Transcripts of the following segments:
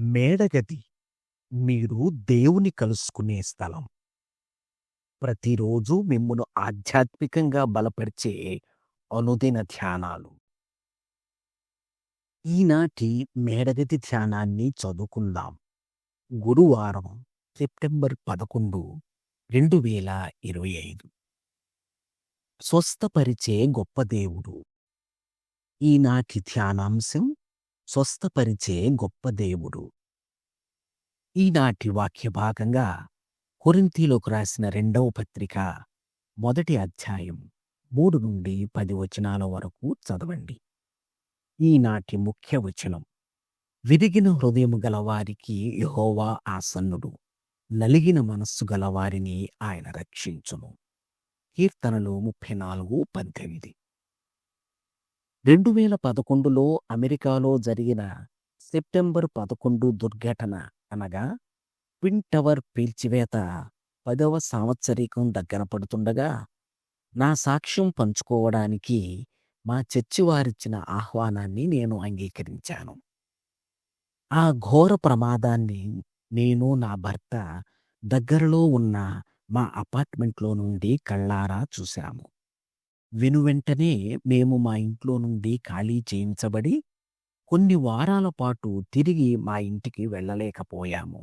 మేడగది మీరు దేవుని కలుసుకునే స్థలం. ప్రతిరోజు మిమ్మును ఆధ్యాత్మికంగా బలపరిచే అనుదిన ధ్యానాలు. ఈనాటి మేడగది ధ్యానాన్ని చదువుకుందాం. గురువారం సెప్టెంబర్ పదకొండు రెండు వేల ఇరవై ఐదు స్వస్థపరిచే గొప్ప దేవుడు ఈనాటి ధ్యానాంశం స్వస్థపరిచే గొప్ప దేవుడు. ఈనాటి వాక్య భాగంగా కొరింతీలోకి రాసిన రెండవ పత్రిక మొదటి అధ్యాయం మూడు నుండి పది వచనాల వరకు చదవండి. ఈనాటి ముఖ్య వచనం. విరిగిన హృదయము గలవారికి యహోవా ఆసన్నుడు. నలిగిన మనస్సు గలవారిని ఆయన రక్షించును. కీర్తనలు ముప్పై నాలుగు పద్దెనిమిది. రెండు వేల పదకొండులో అమెరికాలో జరిగిన సెప్టెంబర్ పదకొండు దుర్ఘటన అనగా ట్విన్ టవర్ పేల్చివేత పదవ సంవత్సరీకం దగ్గర పడుతుండగా నా సాక్ష్యం పంచుకోవడానికి మా చర్చి వారిచ్చిన ఆహ్వానాన్ని నేను అంగీకరించాను. ఆ ఘోర ప్రమాదాన్ని నేను నా భర్త దగ్గరలో ఉన్న మా అపార్ట్మెంట్లో నుండి కళ్ళారా చూశాము. వెనువెంటనే మేము మా ఇంట్లో నుండి ఖాళీ చేయించబడి కొన్ని వారాల పాటు తిరిగి మా ఇంటికి వెళ్ళలేకపోయాము.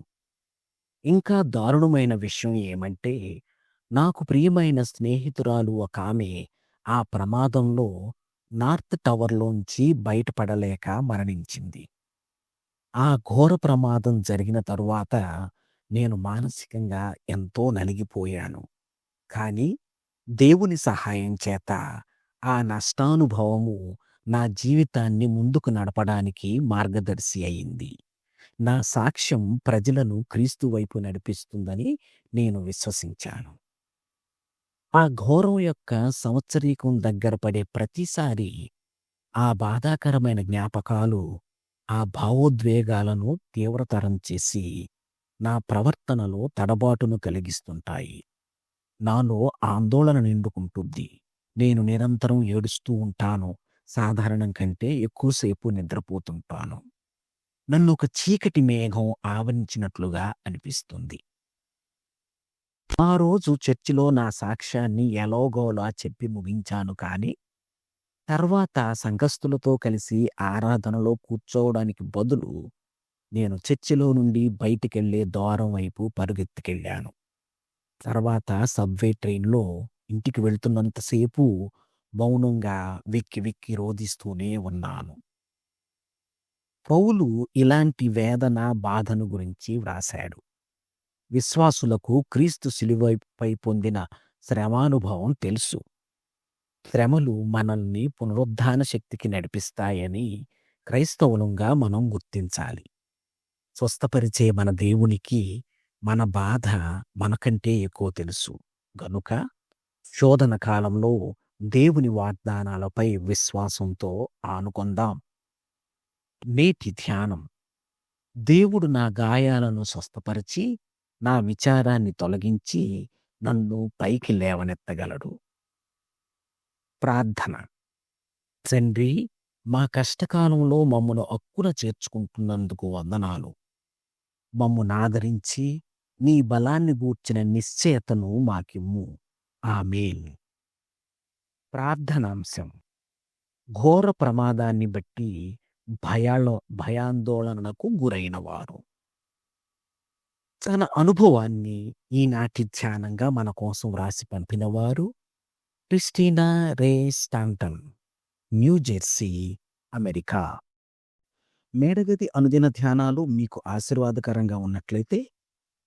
ఇంకా దారుణమైన విషయం ఏమంటే నాకు ప్రియమైన స్నేహితురాలు ఒక ఆమె ఆ ప్రమాదంలో నార్త్ టవర్లోంచి బయటపడలేక మరణించింది. ఆ ఘోర ప్రమాదం జరిగిన తరువాత నేను మానసికంగా ఎంతో నలిగిపోయాను. కానీ దేవుని సహాయం చేత ఆ నష్టానుభవము నా జీవితాన్ని ముందుకు నడపడానికి మార్గదర్శి అయింది. నా సాక్ష్యం ప్రజలను క్రీస్తు వైపు నడిపిస్తుందని నేను విశ్వసించాను. ఆ ఘోరం యొక్క సంవత్సరీకం దగ్గర పడే ప్రతిసారి ఆ బాధాకరమైన జ్ఞాపకాలు ఆ భావోద్వేగాలను తీవ్రతరం చేసి నా ప్రవర్తనలో తడబాటును కలిగిస్తుంటాయి. నాలో ఆందోళన నిండుకుంటుంది. నేను నిరంతరం ఏడుస్తూ ఉంటాను. సాధారణం కంటే ఎక్కువసేపు నిద్రపోతుంటాను. నన్ను ఒక చీకటి మేఘం ఆవరించినట్లుగా అనిపిస్తుంది. ఆ రోజు చర్చిలో నా సాక్ష్యాన్ని ఎలాగోలా చెప్పి ముగించాను కానీ తర్వాత సంఘస్థులతో కలిసి ఆరాధనలో కూర్చోవడానికి బదులు నేను చర్చిలో నుండి బయటికెళ్ళే ద్వారం వైపు పరుగెత్తుకెళ్ళాను. తర్వాత సబ్వే ట్రైన్లో ఇంటికి వెళ్తున్నంతసేపు మౌనంగా వెక్కి వెక్కి రోధిస్తూనే ఉన్నాను. పౌలు ఇలాంటి వేదన బాధను గురించి వ్రాశాడు. విశ్వాసులకు క్రీస్తు శిలువపై పొందిన శ్రమానుభవం తెలుసు. శ్రమలు మనల్ని పునరుద్ధాన శక్తికి నడిపిస్తాయని క్రైస్తవులంగా మనం గుర్తించాలి. స్వస్థపరిచే మన దేవునికి మన బాధ మనకంటే ఎక్కువ తెలుసు. గనుక శోధన కాలంలో దేవుని వాగ్దానాలపై విశ్వాసంతో ఆనుకొందాం. నేటి ధ్యానం. దేవుడు నా గాయాలను స్వస్థపరిచి నా విచారాన్ని తొలగించి నన్ను పైకి లేవనెత్తగలడు. ప్రార్థన. తండ్రి మా కష్టకాలంలో మమ్మను అక్కున చేర్చుకుంటున్నందుకు వందనాలు. మమ్మును ఆదరించి నీ బలాన్ని గూర్చిన నిశ్చయతను మాకిమ్ము. ఆమెన్. ప్రార్థనాంశం. ఘోర ప్రమాదాన్ని బట్టి భయాలో భయాందోళనకు గురైన వారు తన అనుభవాన్ని ఈనాటి ధ్యానంగా మన కోసం వ్రాసి పంపినవారు Christina Ray Stanton New Jersey America. మేడగది అనుదిన ధ్యానాలు మీకు ఆశీర్వాదకరంగా ఉన్నట్లయితే